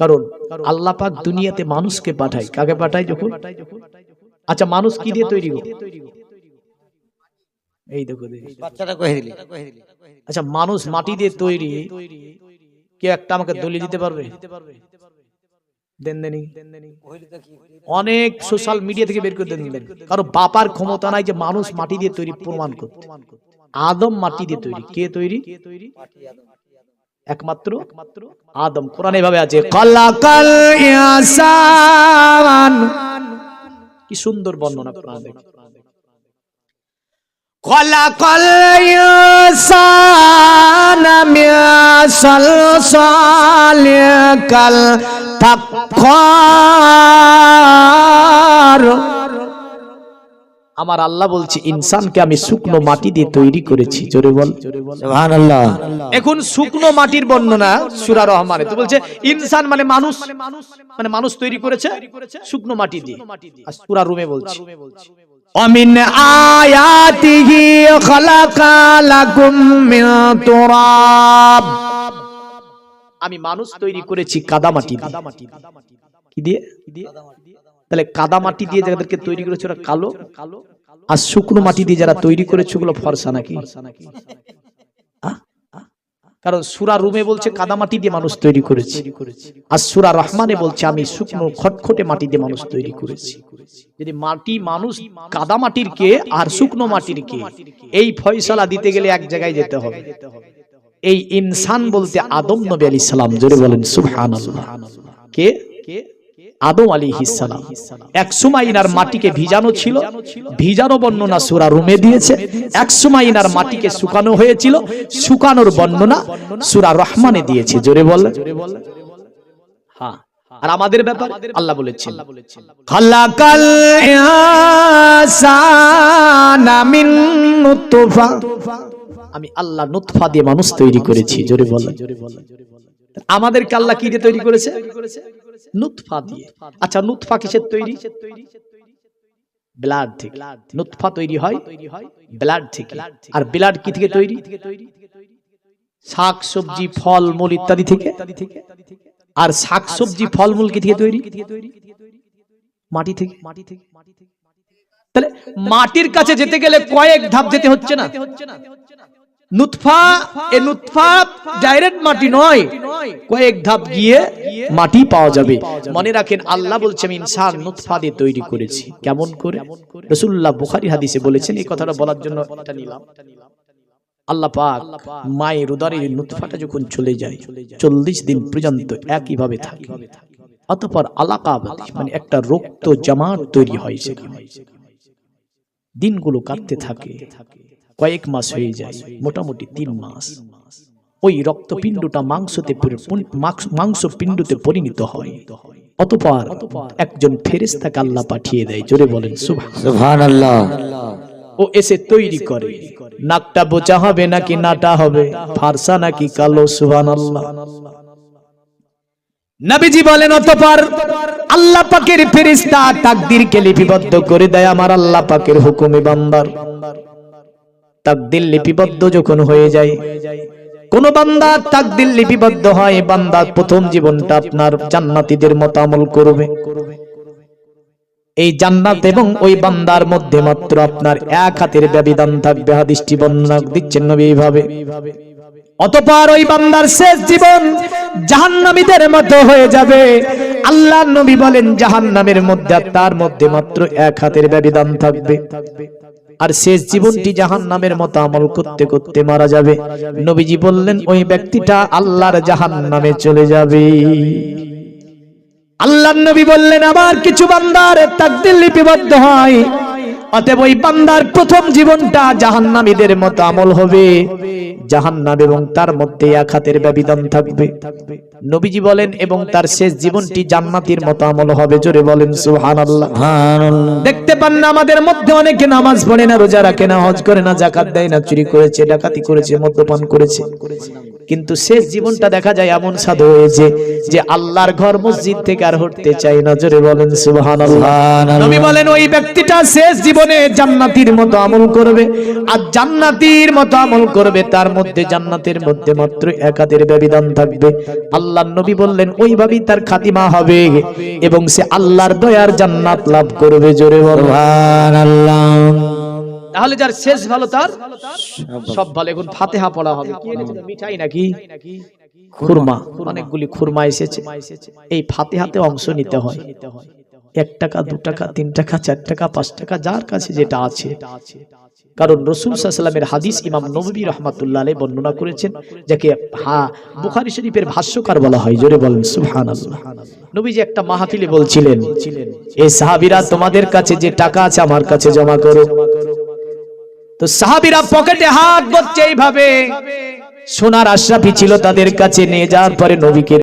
কারণ আল্লাহ পাক দুনিয়াতে মানুষকে পাঠায়। কাকে পাঠায় যখন? আচ্ছা মানুষ কি দিয়ে তৈরি এই দেখো দেখি। বাচ্চাটা কহে দিলি? আচ্ছা মানুষ মাটি দিয়ে তৈরি কেউ একটা আমাকে দলিল দিতে পারবে? অনেক সোশ্যাল মিডিয়া থেকে বের করে দেন দেন। কারণ বাপার ক্ষমতা নাই যে মানুষ মাটি দিয়ে তৈরি প্রমাণ করতে। আদম মাটি দিয়ে তৈরি। কে তৈরি? একমাত্র আদম। কোরআন এভাবে আছে কলাকাল কি সুন্দর বর্ণনা কোরআন মিন ফাক্কার আমার আল্লাহ বলছে ইনসানকে আমি শুকনো মাটি দিয়ে তৈরি করেছি। জোরে বল। সুবহানাল্লাহ। এখন শুকনো মাটির বর্ণনা সুরা রহমানে তো বলছে ইনসান মানে মানুষ মানে মানুষ তৈরি করেছে শুকনো মাটি দিয়ে। আর সুরা রুমে বলছে অমিন আয়াতিহি খালাকা লাকুম মিন তুরাব। আমি মানুষ তৈরি করেছি কাদা মাটি দিয়ে। কি দিয়ে। তাহলে কাদা মাটি দিয়ে যাদেরকে তৈরি করেছে ওরা কালো আর শুকনো মাটি দিয়ে যারা তৈরি করেছে ওগুলো ফর্সা নাকি? কারণ সুরা রুমে বলছে কাদা মাটি দিয়ে মানুষ তৈরি করেছে। আর সুরা রহমানে বলছে আমি শুকনো খটখটে মাটি দিয়ে মানুষ তৈরি করেছি। যদি মাটি মানুষ কাদা মাটির কে আর শুকনো মাটির কে এই ফয়সালা দিতে গেলে এক জায়গায় যেতে হবে। এই ইনসান বলতে আদম নবী আলী সালাম জোরে বলেন সুবহান কে? আদম আলী হিসালাম এক সময় ইনার মাটিকে ভিজানো ছিল, ভিজানো বর্ণনা সুরা রুমে দিয়েছে। এক সময় ইনার মাটিকে শুকানো হয়েছিল, শুকানোর বর্ণনা সুরা রহমানে দিয়েছে। জোরে বল। হ্যাঁ আর আমাদের ব্যাপার আল্লাহ বলেছেন। আমি আল্লাহ নুতফা দিয়ে মানুষ তৈরি করেছি। জোরে বল। আমাদেরকে আল্লাহ কি দিয়ে তৈরি করেছে? নুতফা দিয়ে। আচ্ছা নুতফা কিসের তৈরি? ব্লাড থেকে। নুতফা তৈরি হয় ব্লাড থেকে। আর ব্লাড কি থেকে তৈরি? শাক সবজি ফল মূল ইত্যাদি থেকে। আর শাক সবজি ফল মূল কি থেকে তৈরি? মাটি থেকে। মাটি থেকে তাহলে মাটির কাছে যেতে গেলে কয়েক ধাপ যেতে হচ্ছে না। নুতফা, এ নুতফা ডাইরেক্ট মাটি নয়। কয়েক ধাপ গিয়ে মাটি পাওয়া যাবে। মনে রাখেন আল্লাহ বলছে আমি ইনসান নুতফা দিয়ে তৈরি করেছি। কেমন করে? রসুল্লাহ বুখারি হাদিসে বলেছেন এই কথাটা বলার জন্য এটা নিলাম। আল্লাহ পাক মায়ের উদারে নুতফাটা যখন চলে যায় চল্লিশ দিন পর্যন্ত একইভাবে থাকে। অতপর আলাকাবাদী মানে একটা রক্ত জামাত তৈরি হয় সেখানে। দিনগুলো কাটতে থাকে কয়েক মাস হয়ে যায় মোটামুটি তিন মাস। ওই রক্তপিণ্ডটা মাংসতে মাংস- মাংস পিণ্ডতে পরিণত হয়। অতপর একজন ফেরেশতাকে আল্লাহ পাঠিয়ে দেয়। জোরে বলেন সুবহান সুবহানাল্লাহ। ও এসে তৈরি করে। নাকটা বোচা হবে নাকি নাটা হবে? ফারসা নাকি কালো? সুবহানাল্লাহ। নবীজি বলেন অতঃপর আল্লাহ পাকের ফেরেশতা তাকদীরকে লিপিবদ্ধ করে দেয় আমার আল্লাহ পাকের হুকুমে বান্দার। তাকদীর লিপিবদ্ধ যখন হয়ে যায় কোন বান্দা তাকদীর লিপিবদ্ধ হয় বান্দার প্রথম জীবনটা আপনার জান্নাতীদের মত আমল করবে। এই জান্নাত এবং ওই বান্দার মধ্যে মাত্র আপনার এক হাতের ব্যবধান থাকবে, হাদিসটি বর্ণনা দিচ্ছেন নবী এইভাবে অতপর ওই বান্দার শেষ জীবন জাহান্নামীদের মতো হয়ে যাবে। আল্লাহ নবী বলেন, জাহান্নামের মধ্যে তার মধ্যে মাত্র এক হাতের ব্যবধান থাকবে। আর শেষ জীবনটি জাহান নামের মতো আমল করতে করতে মারা যাবে। নবীজি বললেন, ওই ব্যক্তিটা আল্লাহর জাহান নামে চলে যাবে। আল্লাহ নবী বললেন, আমার কিছু বান্দার তাকদির লিপিবদ্ধ হয়। অতএব ওই বান্দার প্রথম জীবনটা জাহান্নামীদের মতো আমল হবে। জাহান্নাম এবং তার মধ্যে এক হাতের ব্যবধান থাকবে। নবীজি বলেন এবং তার শেষ জীবনটি জান্নাতির মতো আমল হবে। জোরে বলেন সুবহানাল্লাহ। সুবহানাল্লাহ। দেখতে পান না আমাদের মধ্যে অনেকে নামাজ পড়ে না রোজা রাখে না হজ করে না জাকাত দেয় না চুরি করেছে ডাকাতি করেছে মদ্যপান করেছে। কিন্তু শেষ জীবনটা দেখা যায় এমন সাধু হয়েছে যে আল্লাহর ঘর মসজিদ থেকে আর হটতে চাই না। জোরে বলেন সুবহানাল্লাহ। নবী বলেন ওই ব্যক্তিটা শেষ জীবনে জান্নাতির মতো আমল করবে আর জান্নাতির মতো আমল করবে তার মধ্যে জান্নাতের মধ্যে মাত্র একাদের ব্যবধান থাকবে। আল্লাহর নবী বললেন ওইভাবেই তার খাতিমা হবে এবং সে আল্লাহর দয়ার জান্নাত লাভ করবে। জোরে বলো সুবহানাল্লাহ। তাহলে যার শেষ ভালো তার সব ভালো। এখন ফাতেহা পড়া হবে। কি মিঠাই নাকি? খুরমা। অনেকগুলি খুরমা এসেছে। এই ফাতেহাতে অংশ নিতে হয়। এক টাকা দু টাকা তিন টাকা চার টাকা পাঁচ টাকা যার কাছে যেটা আছে। কারণ রসুল সাল্লামের হাদিস ইমাম নবী রহমাতুল্লাহ আলাই বর্ণনা করেছেন যাকে হা বুখারী শরীফের ভাষ্যকার বলা হয়। জোরে বলেন সুবহানাল্লাহ। নবীজি একটা মাহফিলে বলছিলেন এই সাহাবীরা তোমাদের কাছে যে টাকা আছে আমার কাছে জমা করো। তো সাহাবিরা পকেটে হাত বচ্চে এইভাবে। সোনার আশরাফি ছিল তাদের কাছে, নিয়ে যাওয়ার পরে নবীকে